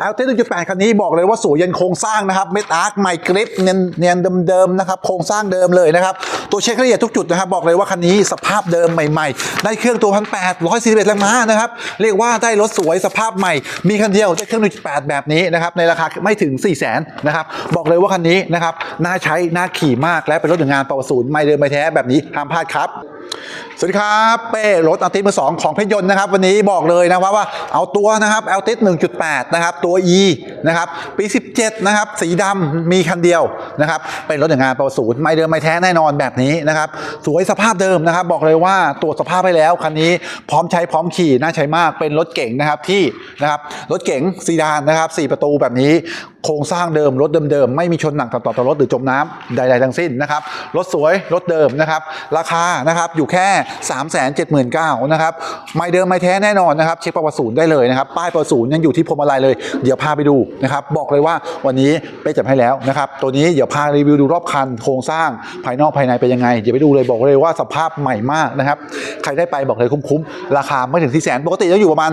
เอาเต้นจุดแปดคันนี้บอกเลยว่าสวยยันโครงสร้างนะครับเมทอาร์คไมกริปเนียนเนียนเดิมๆนะครับโครงสร้างเดิมเลยนะครับตัวเช็คละเอียดทุกจุดนะครับบอกเลยว่าคันนี้สภาพเดิมใหม่ๆ ได้เครื่องตัวพันแปดร้อยสี่สิบเอ็ดแรงม้านะครับเรียกว่าได้รถสวยสภาพใหม่ มีคันเดียวได้เครื่องจุดแปดแบบนี้นะครับในราคาไม่ถึง4ี่แสนนะครับบอกเลยว่าคันนี้นะครับน่าใช้น่าขี่มากและเป็นรถหนึ่งงานประวัติศูนย์ไม่เดิมไม่แท้แบบนี้ห้ามพลาดครับ สวัสดีครับเป้รถอัลติสมือสองของเพชรยนต์นะครับ วันนี้บอกเลยนะว่าว่าเอาตัวนะครับอัลติส1.8 นะครับ ตัว E นะครับปี 17 นะครับ สีดำมีคันเดียวนะครับ เป็นรถอย่างงานประวัติศูนย์ไม่เดิมไม่แท้แน่นอนแบบนี้นะครับ สวยสภาพเดิมนะครับ บอกเลยว่าตรวจสภาพไปแล้ว คันนี้พร้อมใช้พร้อมขี่น่าใช้มากเป็นรถเก๋งนะครับที่นะครับรถเก๋งซีดานนะครับ4ประตูแบบนี้โครงสร้างเดิมรถเดิมๆ ไม่มีชนหนักต่อต่อรถหรือจมน้ำใด ๆ ทั้งสิ้นนะครับ รถสวยรถเดิมนะครับ ราคานะครับอยู่แค่ 3 7 9 0 0 0นะครับไม่เดิมไม่แท้แน่นอนนะครับเช็คประวัติศูนย์ได้เลยนะครับป้ายประวัติศูนย์ยังอยู่ที่พวงมาลัยเลยเดี๋ยวพาไปดูนะครับบอกเลยว่าวันนี้ไปจับให้แล้วนะครับตัวนี้เดี๋ยวพารีวิวดูรอบคันโครงสร้างภายนอกภายในเป็นยังไงเดี๋ยวไปดูเลยบอกเลยว่าสภาพใหม่มากนะครับใครได้ไปบอกเลยคุ้มๆราคาไม่ถึงที่แสนปกติจะอยู่ประมาณ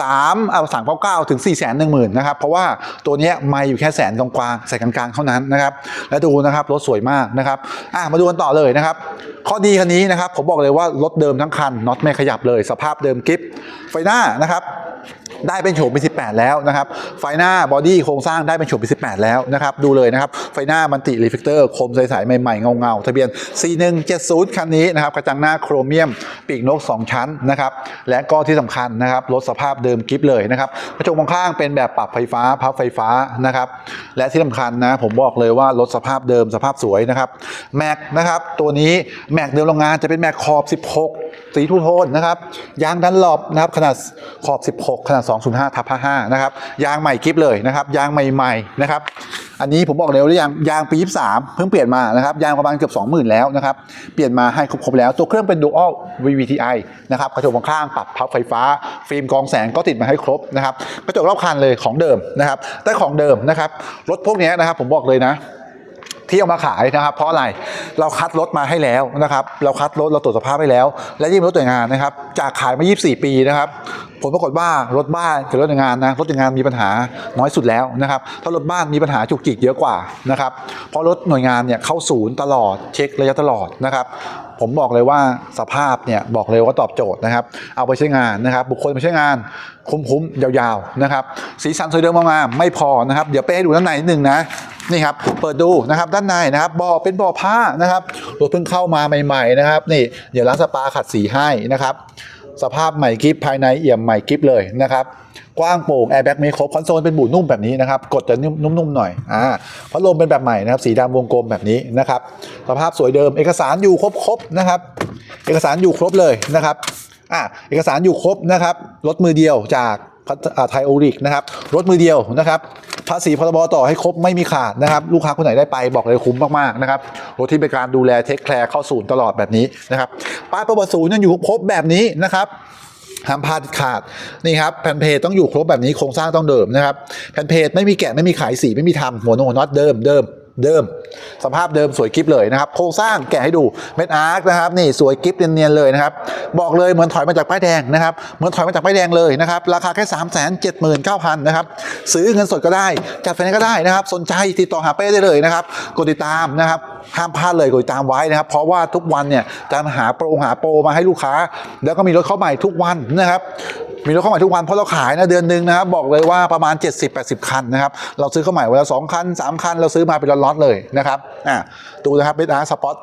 3เอา3 9 9ถึง4 1 0 0 0 0นะครับเพราะว่าตัวนี้ไม่อยู่แค่แสนกลางๆใส่กลางๆเท่านั้นนะครับแล้วดูนะครับรถสวยมากนะครับอะมาดูกันต่อเลยนะครับข้อดีคันนี้นะครับผมบอกเลยว่ารถเดิมทั้งคันน็อตไม่ขยับเลย สภาพเดิมกิฟไฟหน้านะครับ ได้เป็นโฉมปี18 แล้วนะครับไฟหน้าบอดี้โครงสร้างได้เป็นโฉมปี18 แล้วนะครับดูเลยนะครับไฟหน้ามันติรีเฟกเตอร์คมใสๆใหม่ๆเงาๆทะเบียน 4170 คันนี้นะครับกระจังหน้าโครเมียมปีกนก 2 ชั้นนะครับและก็ที่สำคัญนะครับรถสภาพเดิมกริปเลยนะครับกระจกมองข้างเป็นแบบปรับไฟฟ้าพับไฟฟ้านะครับและที่สำคัญนะผมบอกเลยว่ารถสภาพเดิมสภาพสวยนะครับแม็กนะครับตัวนี้แม็กเดิมโรงงานจะเป็นแม็กขอบ 16 สีทูโทนนะครับ ยางดันหลบนะครับ ขนาดขอบ 16 ขนาด 205ทับ55นะครับ ยางใหม่กริปเลยนะครับ ยางใหม่ๆนะครับ อันนี้ผมบอกเลยว่ายางยางปี 23 เพิ่งเปลี่ยนมานะครับ ยางประมาณเกือบ 20,000 แล้วนะครับ เปลี่ยนมาให้ครบๆแล้ว ตัวเครื่องเป็น Dual VVTi นะครับ กระจกมองข้างปรับพับไฟฟ้า ฟิล์มกองแสงก็ติดมาให้ครบนะครับ กระจกรอบคันเลยของเดิมนะครับ ได้ของเดิมนะครับ รถพวกนี้นะครับผมบอกเลยนะ ที่เอามาขายนะครับ เพราะอะไรเราคัดรถมาให้แล้วนะครับ เราคัดรถเราตรวจสภาพให้แล้ว และยิ่งรถหน่วงานนะครับ จากขายมา 24 ปีนะครับผลปรากฏว่ารถบ้านกับรถหน่วงานนะรถหน่วงานมีปัญหาน้อยสุดแล้วนะครับ ถ้ารถบ้านมีปัญหาจุกจิกเยอะกว่านะครับเพราะรถหน่วยงานเนี่ยเข้าศูนย์ตลอดเช็คระยะตลอดนะครับผมบอกเลยว่าสภาพเนี่ยบอกเลยว่าตอบโจทย์นะครับ เอาไปใช้งานนะครับ บุคคลไปใช้งานคุ้มๆยาวๆนะครับ สีสันสวยเดิมงามๆไม่พอนะครับ เดี๋ยวไปให้ดูด้านในนิดนึงนะ นี่ครับเปิดดูนะครับด้านในนะครับบ่อเป็นบ่อผ้านะครับรถเพิ่งเข้ามาใหม่ ๆนะครับ นี่เดี๋ยวร้านสปาขัดสีให้นะครับสภาพใหม่กิฟภายในเอี่ยมใหม่กิฟเลยนะครับ กว้างโปร่งแอร์แบ็กม่ครบคอนโซลเป็นบูนุ่มแบบนี้นะครับ กดจะนุ่มๆหน่อยอ่าพัดลมเป็นแบบใหม่นะครับ สีดำวงกลมแบบนี้นะครับ สภาพสวยเดิม เอกสารอยู่ครบๆนะครับ เอกสารอยู่ครบเลยนะครับอ่าเอกสารอยู่ครบนะครับรถมือเดียวจากไทยโอริกนะครับรถมือเดียวนะครับ ภาษีพรบต่อให้ครบไม่มีขาดนะครับ ลูกค้าคนไหนได้ไปบอกเลยคุ้มมากๆนะครับรถที่เป็นการดูแลเทคแคร์เข้าศูนย์ตลอดแบบนี้นะครับป้ายประวัติศูนย์ยังอยู่ครบแบบนี้นะครับห้ามพลาดขาดนี่ครับแผ่นเพจต้องอยู่ครบแบบนี้โครงสร้างต้องเดิมนะครับแผ่นเพจไม่มีแกะไม่มีขายสีไม่มีทำหัวนงหัวน็อตเดิมเดิม เดิม สภาพเดิมสวยกิฟเลยนะครับ โครงสร้างแกะให้ดูเม็ดอาร์คนะครับนี่สวยกิฟเนียนๆเลยนะครับ บอกเลยเหมือนถอยมาจากป้ายแดงนะครับ เหมือนถอยมาจากป้ายแดงเลยนะครับ ราคาแค่ 3 7 9 0 0 0นะครับ ซื้อเงินสดก็ได้ จัดไฟแนนซ์ก็ได้นะครับ สนใจติดต่อหาเป้ได้เลยนะครับ กดติดตามนะครับห้ามพลาดเลยกดติดตามไว้นะครับ เพราะว่าทุกวันเนี่ยจะหาโปรหาโปรมาให้ลูกค้า แล้วก็มีรถเข้าใหม่ทุกวันนะครับ มีรถเข้าใหม่ทุกวันเพราะเราขายนะเดือนหนึ่งนะครับบอกเลยว่าประมาณ 70-80 คันนะครับเราซื้อเข้าใหม่วันละ2คัน3คันเราซื้อมาเป็นล็อตๆเลยนะครับอ่าดูนะครับเบสอาร์สปอต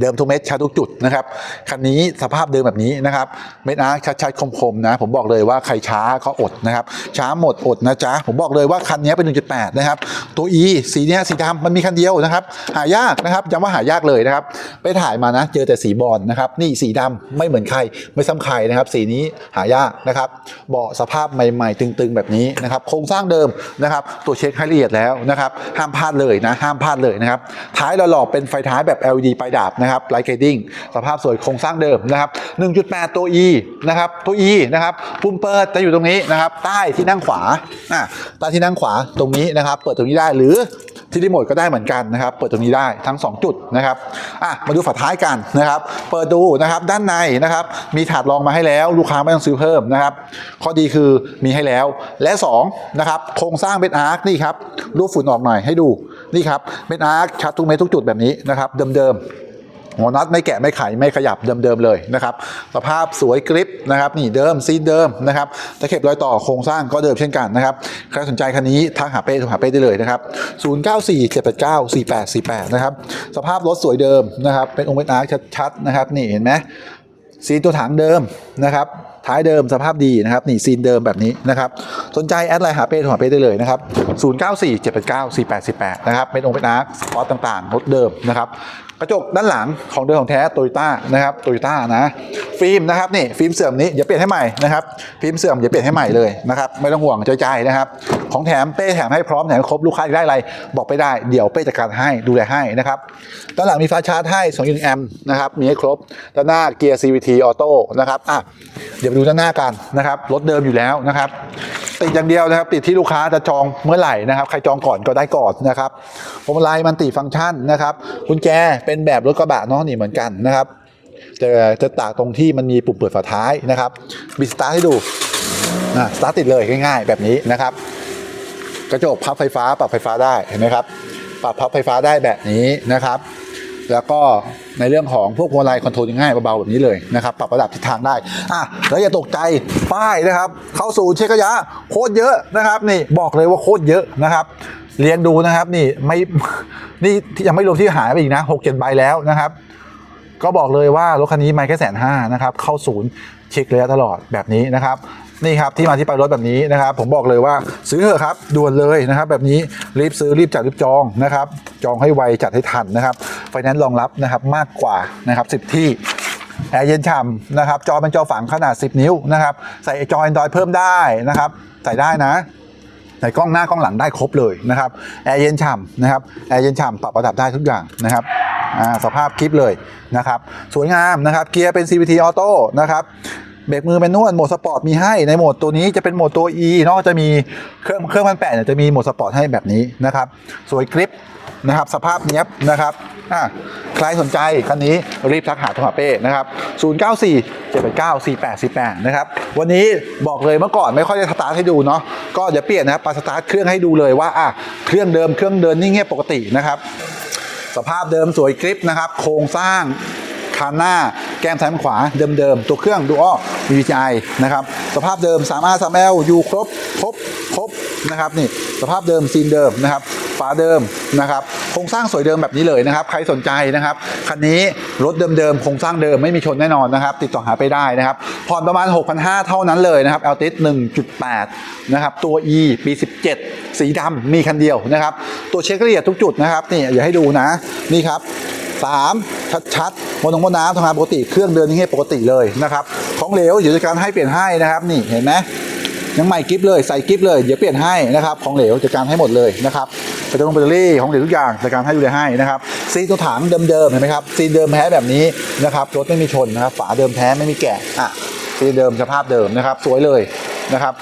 เดิมทุกเม็ดชัดทุกจุดนะครับคันนี้สภาพเดิมแบบนี้นะครับเม็ดอาร์ชัดๆคมๆนะผมบอกเลยว่าใครช้าเขาอดนะครับช้าหมดอดนะจ๊ะผมบอกเลยว่าคันนี้เป็น 1.8 นะครับ ตัว E สีเนี้ยสีดำมันมีคันเดียวนะครับหายากนะครับย้ำว่าหายากเลยนะครับไปถ่ายมานะเจอแต่สีบอลนะครับนี่สีดำไม่เหมือนใครไม่ซ้ำใครนะครับสีนี้หายากนะครับเบาะสภาพใหม่ ๆ ตึงๆแบบนี้นะครับโครงสร้างเดิมนะครับตัวเช็คให้ละเอียดแล้วนะครับห้ามพลาดเลยนะห้ามพลาดเลยนะครับท้ายหล่อๆเป็นไฟท้ายแบบ LED ปลายดาบนะครับไลท์เกดดิ้งสภาพสวยโครงสร้างเดิมนะครับ 1.8 ตัว E นะครับตัว E นะครับปุ่มเปิดจะอยู่ตรงนี้นะครับใต้ที่นั่งขวาอะใต้ที่นั่งขวาตรงนี้นะครับ เปิดตรงนี้ได้หรือที่รีโมทก็ได้เหมือนกันนะครับ เปิดตรงนี้ได้ทั้ง 2 จุดนะครับอะมาดูฝาท้ายกันนะครับ เปิดดูนะครับด้านในนะครับ มีถาดรองมาให้แล้ว ลูกค้าไม่ต้องซื้อเพิ่มนะครับ ข้อดีคือมีให้แล้วและ2นะครับโครงสร้างเบ็ดอาร์คนี่ครับรูปฝุ่นออกหน่อยให้ดูนี่ครับเบ็ดอาร์คชัดทุกเม็ดทุกจุดแบบนี้นะครับ เดิมๆ หัวน็อตไม่แกะไม่ไขไม่ขยับเดิมๆเลยนะครับสภาพสวยกริปนะครับนี่เดิมซีนเดิมนะครับตะเข็บรอยต่อโครงสร้างก็เดิมเช่นกันนะครับใครสนใจคันนี้ทักหาเป้โทรหาเป้ได้เลยนะครับ0947894848นะครับสภาพรถสวยเดิมนะครับเป็นองค์เป็นอาร์ชัดๆนะครับนี่เห็นไหม ซีนตัวถังเดิมนะครับท้ายเดิมสภาพดีนะครับนี่ซีนเดิมแบบนี้นะครับสนใจแอดไลน์หาเป้โทรหาเป้ได้เลยนะครับ 0947894848 นะครับเป็นองค์เป็นอาร์คสปอร์ตต่างๆรถเดิมนะครับกระจกด้านหลังของเดิมของแท้โตโยต้านะครับโตโยต้านะฟิล์มนะครับนี่ฟิล์มเสื่อมนี้อย่าเปลี่ยนให้ใหม่นะครับฟิล์มเสื่อมอย่าเปลี่ยนให้ใหม่เลยนะครับไม่ต้องห่วงใจๆนะครับ ของแถมเป้แถมให้พร้อมแถมครบลูกค้าได้อะไร บอกไปได้เดี๋ยวเป้จัดการให้ดูแลให้นะครับด้านหลังมีฟ้าชาร์จให้2ยูนแอมนะครับมีให้ครบด้านหน้าเกียร์ CVT ออโต้นะครับอะเดี๋ยวไปดูด้านหน้ากันนะครับรถเดิมอยู่แล้วนะครับติดอย่างเดียวนะครับติดที่ลูกค้าจะจองเมื่อไหร่นะครับใครจองก่อนก็ได้ก่อนนะครับพวงมาลัยมันติฟังก์ชันนะครับกุญแจเป็นแบบรถกระบะเนาะนี่เหมือนกันนะครับจะจะตางตรงที่มันมีปุ่มเปิดฝาท้ายนะครับบิสตาร์ทให้ดูนะสตาร์ทติดเลยง่ายๆ แบบนี้นะครับ กระจกพับไฟฟ้าปรับไฟฟ้าได้เห็นไหมครับ ปรับพับไฟฟ้าได้แบบนี้นะครับ แล้วก็ในเรื่องของพวกพวงมาลัยคอนโทรลง่ายเบาๆแบบนี้เลยนะครับปรับระดับทิศทางได้อะแล้วอย่าตกใจป้ายนะครับ เข้าสู่เช็คระยะโคตรเยอะนะครับ นี่บอกเลยว่าโคตรเยอะนะครับเรียงดูนะครับนี่ไม่นี่ยังไม่รวมที่หายไปอีกนะหกเจ็ดใบแล้วนะครับ ก็บอกเลยว่ารถคันนี้ไม่แค่แสนห้านะครับเข้าศูนย์เช็คระยะตลอดแบบนี้นะครับนี่ครับที่มาที่ไปรถแบบนี้นะครับผมบอกเลยว่าซื้อเถอะครับด่วนเลยนะครับ แบบนี้รีบซื้อรีบจัดรีบจองนะครับ จองให้ไวจัดให้ทันนะครับไฟแนนซ์รองรับนะครับมากกว่านะครับ10ที่แอร์เย็นฉ่ำนะครับ จอเป็นจอฝังขนาด 10 นิ้วนะครับ ใส่จอ Android เพิ่มได้นะครับ ใส่ได้นะใส่กล้องหน้ากล้องหลังได้ครบเลยนะครับแอร์เย็นฉ่ำนะครับแอร์เย็นฉ่ำปรับระดับได้ทุกอย่างนะครับ สภาพคลิปเลยนะครับสวยงามนะครับเกียร์เป็น CVT ออโต้นะครับเบรกมือแมนนวลโหมดสปอร์ตมีให้ในโหมดตัวนี้จะเป็นโหมดตัว E นอกจะมีเครื่องเครื่องพันแปดเนี่ยจะมีโหมดสปอร์ตให้แบบนี้นะครับสวยกริปนะครับสภาพเนี้ยบนะครับอะใครสนใจคันนี้รีบทักหาโทรหาเป้นะครับ 094 789 4848 นะครับ วันนี้บอกเลยเมื่อก่อนไม่ค่อยได้สตาร์ทให้ดูเนาะก็เดี๋ยวเปลี่ยนนะครับปาสตาร์ทเครื่องให้ดูเลยว่าอะเครื่องเดิมเครื่องเดินนี่เงียบปกตินะครับ สภาพเดิมสวยกริปนะครับ โครงสร้างคานหน้าแก้มซ้ายขวาเดิมๆ ตัวเครื่องดูอ้อ VGI นะครับ สภาพเดิม 3R 3L อยู่ครบ ครบ ครบนะครับนี่สภาพเดิมซีนเดิมนะครับ ฝาเดิมนะครับ โครงสร้างสวยเดิมแบบนี้เลยนะครับ ใครสนใจนะครับ คันนี้รถเดิมๆ โครงสร้างเดิมไม่มีชนแน่นอนนะครับ ติดต่อหาไปได้นะครับ ผ่อนประมาณ 6,500 เท่านั้นเลยนะครับ l t 1.8 นะครับ ตัว E ปี 17 สีดำมีคันเดียวนะครับ ตัวเช็คละเอียดทุกจุดนะครับ นี่อย่าให้ดูนะ นี่ครับสามชัดๆบนตรงบนน้ำทำงานปกติ เครื่องเดินยังไงปกติเลยนะครับ ของเหลวเดี๋ยวจะการให้เปลี่ยนให้นะครับ นี่เห็นไหมยังใหม่กิฟเลยใส่กิฟเลย เดี๋ยวเปลี่ยนให้นะครับ ของเหลวจัดการให้หมดเลยนะครับ แบตเตอรี่ของเหลวทุกอย่างจัดการให้ดูแลให้นะครับซีนตัวถังเดิมๆเห็นไหมครับซีนเดิมแท้แบบนี้นะครับรถไม่มีชนนะครับฝาเดิมแท้ไม่มีแกะอะซีนเดิมสภาพเดิมนะครับ สวยเลยนะครับ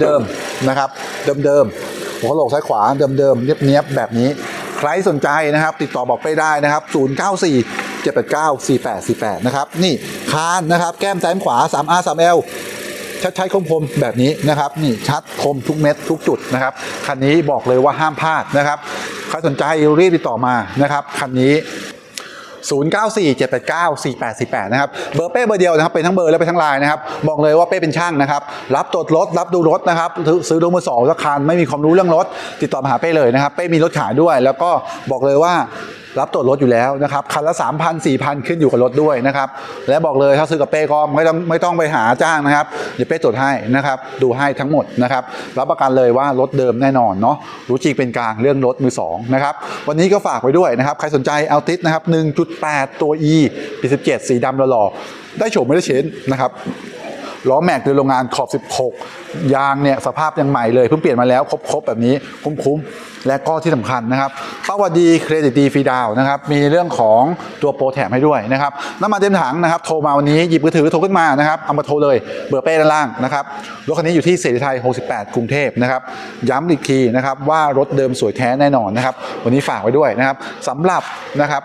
เดิมๆนะครับเดิมๆหัวโหลกซ้ายขวาเดิมๆเนียบๆแบบนี้ ใครสนใจนะครับ ติดต่อบอกไปได้นะครับ 094 789 4848 นะครับ นี่คานนะครับ แก้มซ้ายขวา 3R 3L ชัดใช้คมคมๆแบบนี้นะครับ นี่ชัดคมทุกเม็ดทุกจุดนะครับ คันนี้บอกเลยว่าห้ามพลาดนะครับ ใครสนใจรีบติดต่อมานะครับ คันนี้ 0947894848 นะครับ เบอร์เป้เบอร์เดียวนะครับ เป็นทั้งเบอร์และเป็นทั้งไลน์นะครับ บอกเลยว่าเป้เป็นช่างนะครับ รับตรวจรถ รับดูรถนะครับ ซื้อซื้อรถมือสองสักคันไม่มีความรู้เรื่องรถ ติดต่อมาหาเป้เลยนะครับ เป้มีรถขายด้วย แล้วก็บอกเลยว่า รับตรวจรถอยู่แล้วนะครับคันละ3,000 4,000 ขึ้นอยู่กับรถด้วยนะครับและบอกเลยถ้าซื้อกับเป้ก็ไม่ต้องไม่ต้องไปหาจ้างนะครับเดี๋ยวเป้ตรวจให้นะครับดูให้ทั้งหมดนะครับรับประกันเลยว่ารถเดิมแน่นอนเนาะรู้จริงเป็นกลางเรื่องรถมือสองนะครับวันนี้ก็ฝากไว้ด้วยนะครับใครสนใจเอาติสนะครับ1.8 ตัว E ปี17สีดำหล่อๆได้โฉมไม่ได้เชนนะครับ ล้อแม็กโดยโรงงานขอบ 16 ยางเนี่ยสภาพยังใหม่เลยเพิ่งเปลี่ยนมาแล้วครบๆแบบนี้คุ้มๆ และก็ที่สำคัญนะครับป้าวดีเครดิตดีฟรีดาวน์นะครับมีเรื่องของตัวโปรแถมให้ด้วยนะครับน้ำมันเต็มถังนะครับโทรมาวันนี้หยิบมือถือโทรขึ้นมานะครับเอามาโทรเลยเบอร์เป้ด้านล่างนะครับรถคันนี้อยู่ที่เสรีไทย 68 กรุงเทพนะครับย้ำอีกทีนะครับว่ารถเดิมสวยแท้แน่นอนนะครับวันนี้ฝากไว้ด้วยนะครับสำหรับนะครับ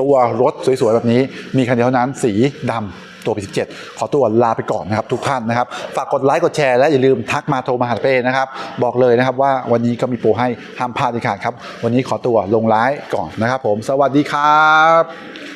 ตัวรถสวยๆ แบบนี้มีคันเดียวเท่านั้นสีดำ ตัว P17 ขอตัวลาไปก่อนนะครับทุกท่านนะครับ ฝากกดไลค์กดแชร์และอย่าลืมทักมาโทรมาหาเป้นะครับ บอกเลยนะครับว่าวันนี้ก็มีโปรให้ห้ามพลาดเด็ดขาดครับ วันนี้ขอตัวลงไลฟ์ก่อนนะครับผม สวัสดีครับ